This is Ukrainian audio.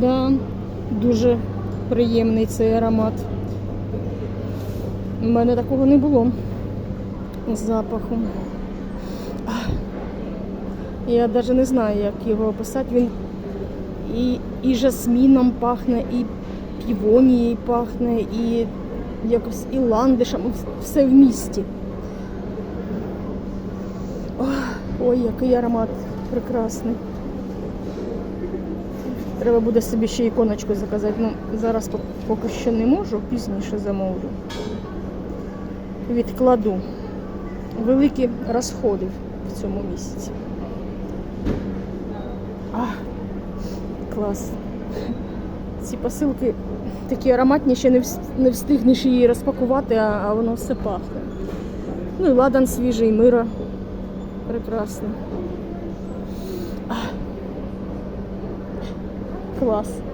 Да, дуже приємний цей аромат. У мене такого не було запаху. Ах. Я навіть не знаю, як його описати. Він і, і жасміном пахне, і півонією пахне, і якось і ландишем, все в місті. Ой, який аромат прекрасний. Треба буде собі ще іконочку заказати. Ну, зараз поки що не можу, пізніше замовлю. Відкладу. Великі розходи в цьому місяці. А, клас. Ці посилки такі ароматні, ще не, не встигнеш її розпакувати, а воно все пахне. Ну і ладан свіжий, мира. Прекрасно. А. Клас.